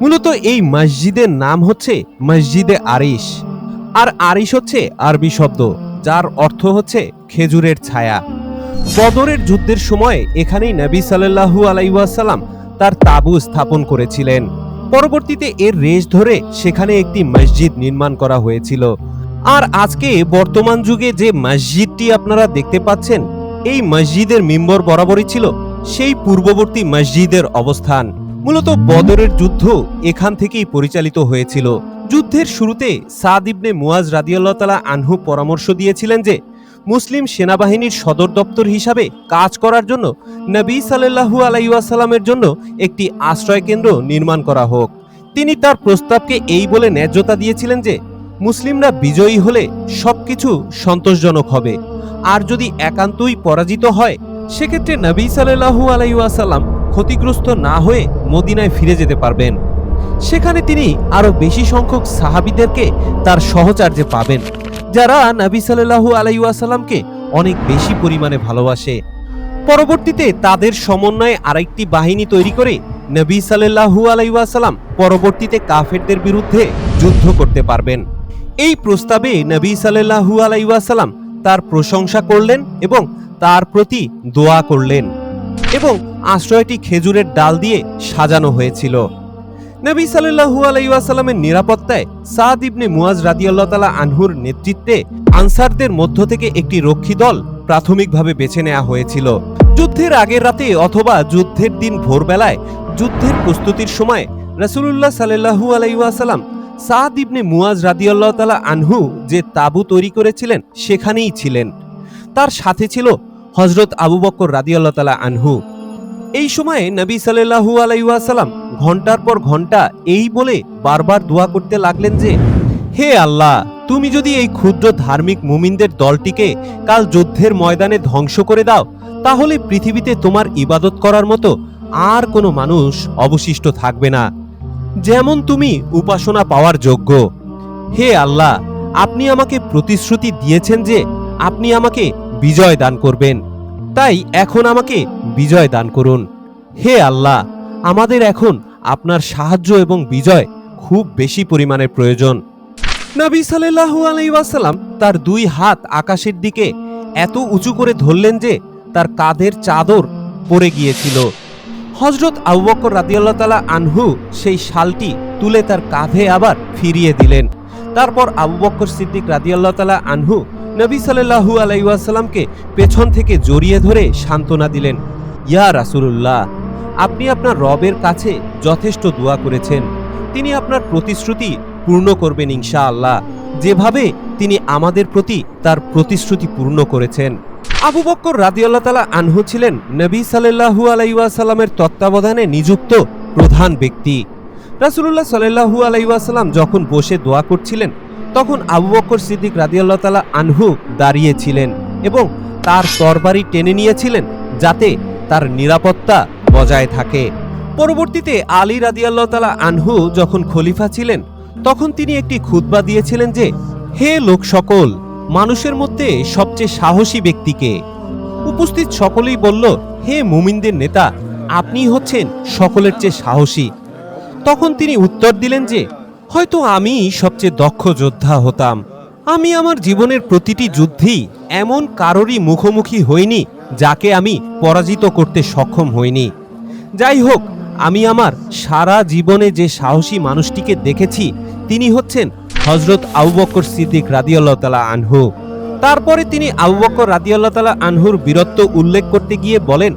মূলত এই মসজিদের নাম হচ্ছে মসজিদে আরিশ। আর আরিশ হচ্ছে আরবি শব্দ, যার অর্থ হচ্ছে খেজুরের ছায়া। বদরের যুদ্ধের সময় এখানেই নবী সাল্লাল্লাহু আলাইসাল্লাম তার তাবু স্থাপন করেছিলেন। পরবর্তীতে এর রেশ ধরে সেখানে একটি মসজিদ নির্মাণ করা হয়েছিল। আর আজকে বর্তমান যুগে যে মসজিদটি আপনারা দেখতে পাচ্ছেন, এই মসজিদের মিম্বর বরাবরই ছিল সেই পূর্ববর্তী মসজিদের অবস্থান। মূলত বদরের যুদ্ধ এখান থেকেই পরিচালিত হয়েছিল। যুদ্ধের শুরুতে সাদ ইবনে মুয়াজ রাদিয়াল্লাহ আনহু পরামর্শ দিয়েছিলেন যে, মুসলিম সেনাবাহিনীর সদর দপ্তর হিসাবে কাজ করার জন্য নবী সাল্লাল্লাহু আলাইসাল্লামের জন্য একটি আশ্রয় কেন্দ্র নির্মাণ করা হোক। তিনি তার প্রস্তাবকে এই বলে ন্যায্যতা দিয়েছিলেন যে, মুসলিমরা বিজয়ী হলে সবকিছু সন্তোষজনক হবে। আর যদি একান্তই পরাজিত হয়, সেক্ষেত্রে নবী সাল্লাহু আলাইসাল্লাম ক্ষতিগ্রস্ত না হয়ে মদিনায় ফিরে যেতে পারবেন। সেখানে তিনি আরও বেশি সংখ্যক সাহাবিদেরকে তার সহচার্যে পাবেন, যারা নবী সাল্লাহু আলাইসাল্লামকে অনেক বেশি পরিমাণে ভালোবাসে। পরবর্তীতে তাদের সমন্বয়ে আরেকটি বাহিনী তৈরি করে নবী সাল্লাহু আলাইসাল্লাম পরবর্তীতে কাফেরদের বিরুদ্ধে যুদ্ধ করতে পারবেন। এই প্রস্তাবে নবী সাল্লাহু আলাইসাল্লাম তার প্রশংসা করলেন এবং তার প্রতি দোয়া করলেন। এবং আশ্রয়টি খেজুরের ডাল দিয়ে সাজানো হয়েছিল। নবী সাল্লাহু আলাইসাল্লামের নিরাপত্তায় সাদ ইবনে মুয়াজ রাদিয়াল্লাহ তালা আনহুর নেতৃত্বে আনসারদের মধ্য থেকে একটি রক্ষী দল প্রাথমিকভাবে বেছে নেওয়া হয়েছিল। যুদ্ধের আগের রাতে অথবা যুদ্ধের দিন ভোরবেলায় যুদ্ধের প্রস্তুতির সময় রাসূলুল্লাহ সাল্লাহু আলাইসাল্লাম সাদ ইবনে মুয়াজ রাদিয়াল্লাহ তালা আনহু যে তাবু তৈরি করেছিলেন সেখানেই ছিলেন। তার সাথে ছিল হজরত আবু বক্কর রাদিয়াল্লাহ তালা আনহু। এই সময়ে নবী সাল্লাহু আলাইসাল্লাম ঘণ্টার পর ঘণ্টা এই বলে বারবার দোয়া করতে লাগলেন যে, হে আল্লাহ, তুমি যদি এই ক্ষুদ্র ধার্মিক মুমিনদের দলটিকে কাল যুদ্ধের ময়দানে ধ্বংস করে দাও, তাহলে পৃথিবীতে তোমার ইবাদত করার মতো আর কোনো মানুষ অবশিষ্ট থাকবে না। যেমন তুমি উপাসনা পাওয়ার যোগ্য। হে আল্লাহ, আপনি আমাকে প্রতিশ্রুতি দিয়েছেন যে, আপনি আমাকে বিজয় দান করবেন। তাই এখন আমাকে বিজয় দান করুন। হে আল্লাহ, আমাদের এখন আপনার সাহায্য এবং বিজয় খুব বেশি পরিমাণে প্রয়োজন। নবী সাল্লাল্লাহু আলাইহি ওয়াসাল্লাম তার দুই হাত আকাশের দিকে এত উঁচু করে ধরলেন যে তার কাঁধের চাদর পড়ে গিয়েছিল। হজরত আবু বকর রাদিয়াল্লাহ তাআলা আনহু সেই শালটি তুলে তার কাঁধে আবার ফিরিয়ে দিলেন। তারপর আবু বকর সিদ্দিক রাদিয়াল্লাহ তাআলা আনহু নবী সাল্লাল্লাহু আলাইহি ওয়াসাল্লামকে পেছন থেকে জড়িয়ে ধরে সান্ত্বনা দিলেন, ইয়া রাসূলুল্লাহ, আপনি আপনার রবের কাছে যথেষ্ট দোয়া করেছেন। তিনি আপনার প্রতিশ্রুতি পূর্ণ করবেন ইনশাআল্লাহ। যেভাবে তিনি আমাদের প্রতি তার প্রতিশ্রুতি পূর্ণ করেছেন। আবু বক্কর রাদিয়াল্লাহ তালা আনহু ছিলেন নবী সাল্লাহু আলাইসাল্লামের তত্ত্বাবধানে নিযুক্ত প্রধান ব্যক্তি। রাসুলুল্লাহ সাল্লাহু আলাইসাল্লাম যখন বসে দোয়া করছিলেন তখন আবু বকর সিদ্দিক রাদিয়াল্লাহ তালা আনহু দাঁড়িয়েছিলেন এবং তার তরবারি টেনে নিয়েছিলেন যাতে তার নিরাপত্তা বজায় থাকে। পরবর্তীতে আলী রাদিয়াল্লাহ তালা আনহু যখন খলিফা ছিলেন, তখন তিনি একটি খুতবা দিয়েছিলেন যে, হে লোক সকল, মানুষের মধ্যে সবচেয়ে সাহসী ব্যক্তিকে। উপস্থিত সকলেই বলল, হে মুমিনদের নেতা আপনি হচ্ছেন সকলের চেয়ে সাহসী। তখন তিনি উত্তর দিলেন যে হয়তো আমি সবচেয়ে দক্ষ যোদ্ধা হতাম। আমি আমার জীবনের প্রতিটি যুদ্ধেই এমন কারোরই মুখোমুখি হইনি যাকে আমি পরাজিত করতে সক্ষম হইনি। যাই হোক, আমি আমার সারা জীবনে যে সাহসী মানুষটিকে দেখেছি, তিনি হচ্ছেন হজরত আবু বকর সিদ্দিক রাদিয়াল্লাহ তালা আনহু। তারপরে তিনি আবু বকর রাদিয়াল্লাহ তালা আনহুর বীরত্ব উল্লেখ করতে গিয়ে বলেন,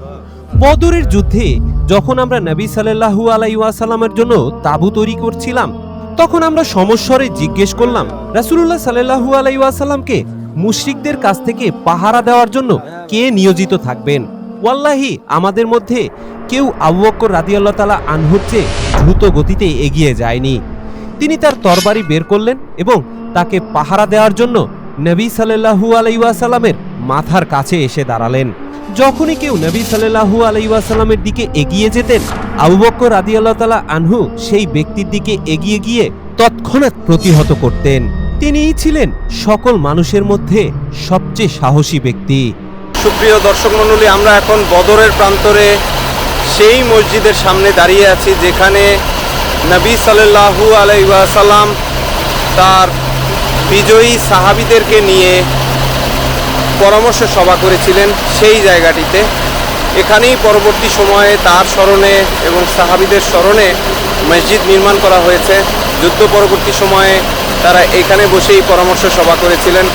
বদরের যুদ্ধে যখন আমরা নবী সাল্লাহু আলাইসাল্লামের জন্য তাবু তৈরি করছিলাম তখন আমরা সমস্বরে জিজ্ঞেস করলাম, রাসুলুল্লাহ সাল্লাহু আলাইসাল্লামকে মুশরিকদের কাছ থেকে পাহারা দেওয়ার জন্য কে নিয়োজিত থাকবেন? ওয়াল্লাহি, আমাদের মধ্যে কেউ আবু বক্কর রাদিয়াল্লাহ তালা আনহুর চেয়ে দ্রুত গতিতে এগিয়ে যায়নি। তিনি তার তরবারি বের করলেন এবং তাকে পাহারা দেওয়ার জন্য নবী সাল্লাহু আলাইসাল্লামের মাথার কাছে এসে দাঁড়ালেন। যখনই কেউ নবী সাল্লাহু আলাইসাল্লামের দিকে এগিয়ে যেতেন, আবু বক্কর রাদিয়াল্লাহ তালা আনহু সেই ব্যক্তির দিকে এগিয়ে গিয়ে তৎক্ষণাৎ প্রতিহত করতেন। তিনিই ছিলেন সকল মানুষের মধ্যে সবচেয়ে সাহসী ব্যক্তি। সুপ্রিয় দর্শক মণ্ডলী, আমরা এখন বদরের প্রান্তরে সেই মসজিদের সামনে দাঁড়িয়ে আছি, যেখানে নবী সাল্লাল্লাহু আলাইহি ওয়াসাল্লাম তার বিজয়ী সাহাবিদেরকে নিয়ে পরামর্শ সভা করেছিলেন সেই জায়গাটিতে। এখানেই পরবর্তী সময়ে তার স্মরণে এবং সাহাবিদের স্মরণে মসজিদ নির্মাণ করা হয়েছে। যুদ্ধ পরবর্তী সময়ে তারা এখানে বসেই পরামর্শ সভা করেছিলেন।